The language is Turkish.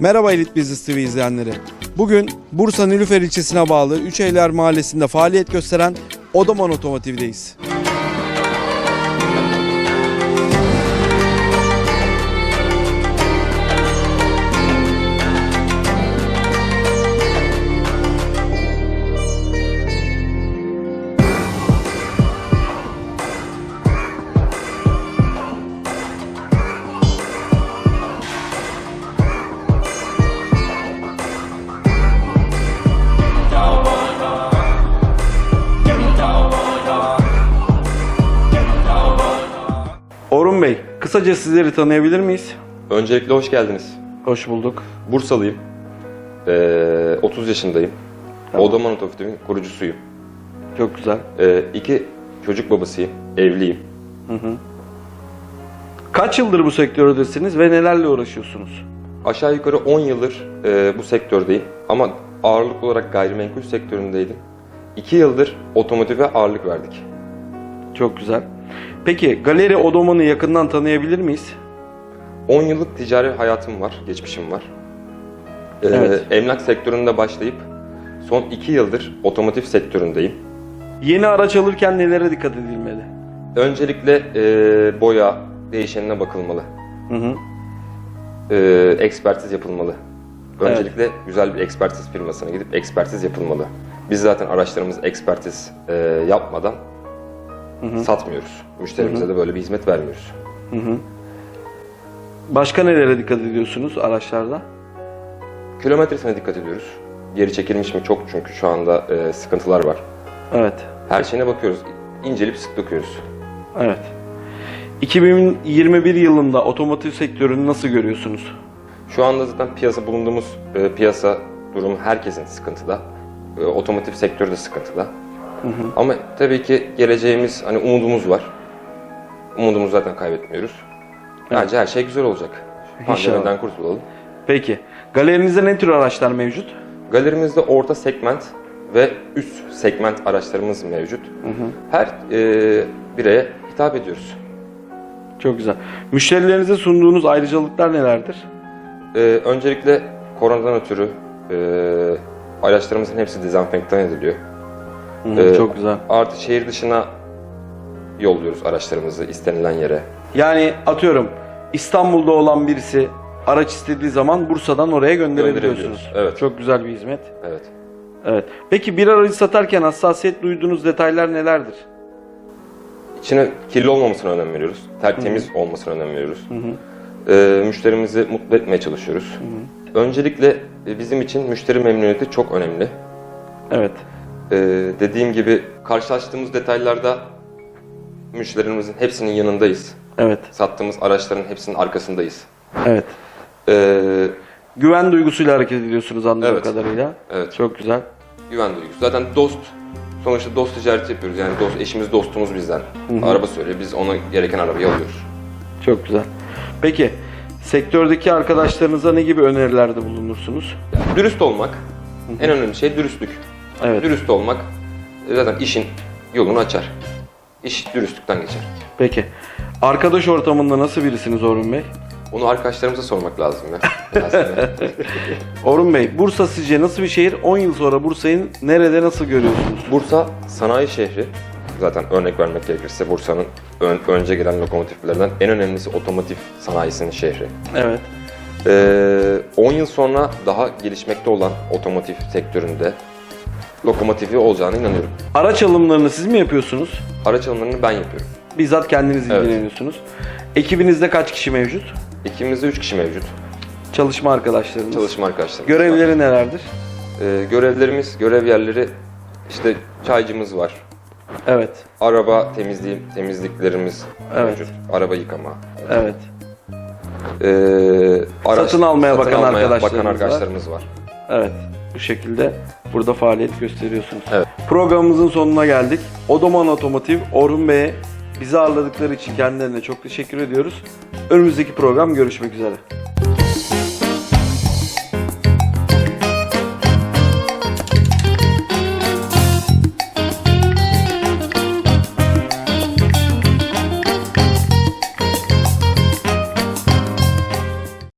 Merhaba Elit Business TV izleyenleri. Bugün Bursa Nilüfer ilçesine bağlı Üçeyler Mahallesi'nde faaliyet gösteren Odoman Otomotiv'deyiz. Orhun Bey, kısaca sizleri tanıyabilir miyiz? Öncelikle hoş geldiniz. Hoş bulduk. Bursalıyım. Ee, 30 yaşındayım. Odoman Otomotiv'in kurucusuyum. Çok güzel. Ee, iki çocuk babasıyım. Evliyim. Kaç yıldır bu sektördesiniz ve nelerle uğraşıyorsunuz? Aşağı yukarı 10 yıldır e, bu sektördeyim. Ama ağırlıklı olarak gayrimenkul sektöründeydim. 2 yıldır otomotive ağırlık verdik. Çok güzel. Peki Galeri Odoman'ı yakından tanıyabilir miyiz? 10 yıllık ticari hayatım var, geçmişim var. Ee, Evet. Emlak sektöründe başlayıp son 2 yıldır otomotiv sektöründeyim. Yeni araç alırken nelere dikkat edilmeli? Öncelikle e, boya değişenine bakılmalı. Hı hı. e, ekspertiz yapılmalı. Öncelikle güzel bir ekspertiz firmasına gidip ekspertiz yapılmalı. Biz zaten araçlarımızı ekspertiz e, yapmadan satmıyoruz. Müşterimize de böyle bir hizmet vermiyoruz. Başka nelere dikkat ediyorsunuz araçlarda? Kilometresine dikkat ediyoruz. Geri çekilmiş mi çok çünkü şu anda e, sıkıntılar var. Evet. Her şeyine bakıyoruz. İncelip sık dokuyoruz. Evet. 2021 yılında otomotiv sektörünü nasıl görüyorsunuz? Şu anda zaten piyasa bulunduğumuz e, piyasa durumu herkesin sıkıntıda. E, otomotiv sektörü de sıkıntıda. Ama tabii ki geleceğimiz hani umudumuz var. Umudumuzu zaten kaybetmiyoruz. Bence her şey güzel olacak. Pandemiden kurtulalım. Peki. Galerinizde ne tür araçlar mevcut? Galerimizde orta segment ve üst segment araçlarımız mevcut. Her e, bireye hitap ediyoruz. Çok güzel. Müşterilerinize sunduğunuz ayrıcalıklar nelerdir? E, öncelikle koronadan ötürü e, araçlarımızın hepsi dezenfektan ediliyor. Hı, Ee, çok güzel. Artı şehir dışına yolluyoruz araçlarımızı istenilen yere. Yani atıyorum İstanbul'da olan birisi araç istediği zaman Bursa'dan oraya gönderebiliyorsunuz. Evet. Çok güzel bir hizmet. Evet. Evet. Peki bir aracı satarken hassasiyet duyduğunuz detaylar nelerdir? İçine kirli olmamasına önem veriyoruz. Tertemiz olmasına önem veriyoruz. Ee, müşterimizi mutlu etmeye çalışıyoruz. Öncelikle e, bizim için müşteri memnuniyeti çok önemli. Evet. Ee, dediğim gibi karşılaştığımız detaylarda müşterimizin hepsinin yanındayız. Evet. Sattığımız araçların hepsinin arkasındayız. Evet. Ee, Güven duygusuyla hareket ediyorsunuz anladığım Evet. kadarıyla. evet. Çok güzel. Güven duygusu. Zaten dost, sonuçta dost ticareti yapıyoruz. Yani dost, eşimiz dostumuz bizden. Araba söylüyor, biz ona gereken arabayı alıyoruz. Çok güzel. Peki sektördeki arkadaşlarınıza ne gibi önerilerde bulunursunuz? Dürüst olmak, en önemli şey dürüstlük. Evet. Dürüst olmak e, zaten işin yolunu açar. İş dürüstlükten geçer. Peki. Arkadaş ortamında nasıl birisiniz Orhun Bey? Onu arkadaşlarımıza sormak lazım ya. Orhun Bey, Bursa sizce nasıl bir şehir? 10 yıl sonra Bursa'yı nerede nasıl görüyorsunuz? Bursa sanayi şehri. Zaten örnek vermek gerekirse Bursa'nın ön- önce gelen lokomotiflerden en önemlisi otomotiv sanayisinin şehri. Evet. Ee, 10 yıl sonra daha gelişmekte olan otomotiv sektöründe lokomotifi olacağına inanıyorum. Araç alımlarını siz mi yapıyorsunuz? Araç alımlarını ben yapıyorum. Bizzat kendiniz Evet. ilgileniyorsunuz. Ekibinizde kaç kişi mevcut? İkimizde 3 kişi mevcut. Çalışma arkadaşlarınız. Çalışma arkadaşlarımız. Görevleri nelerdir? Ee, görevlerimiz, görev yerleri işte çaycımız var. Evet. Araba temizliği, temizliklerimiz Evet. mevcut. Araba yıkama. Evet. Ee, Satın almaya bakan bakan arkadaşlarımız var. arkadaşlarımız var. Evet. Bu şekilde burada faaliyet gösteriyorsunuz. Evet. Programımızın sonuna geldik. Odoman Otomotiv, Orhun Bey'e bizi ağırladıkları için kendilerine çok teşekkür ediyoruz. Önümüzdeki program görüşmek üzere.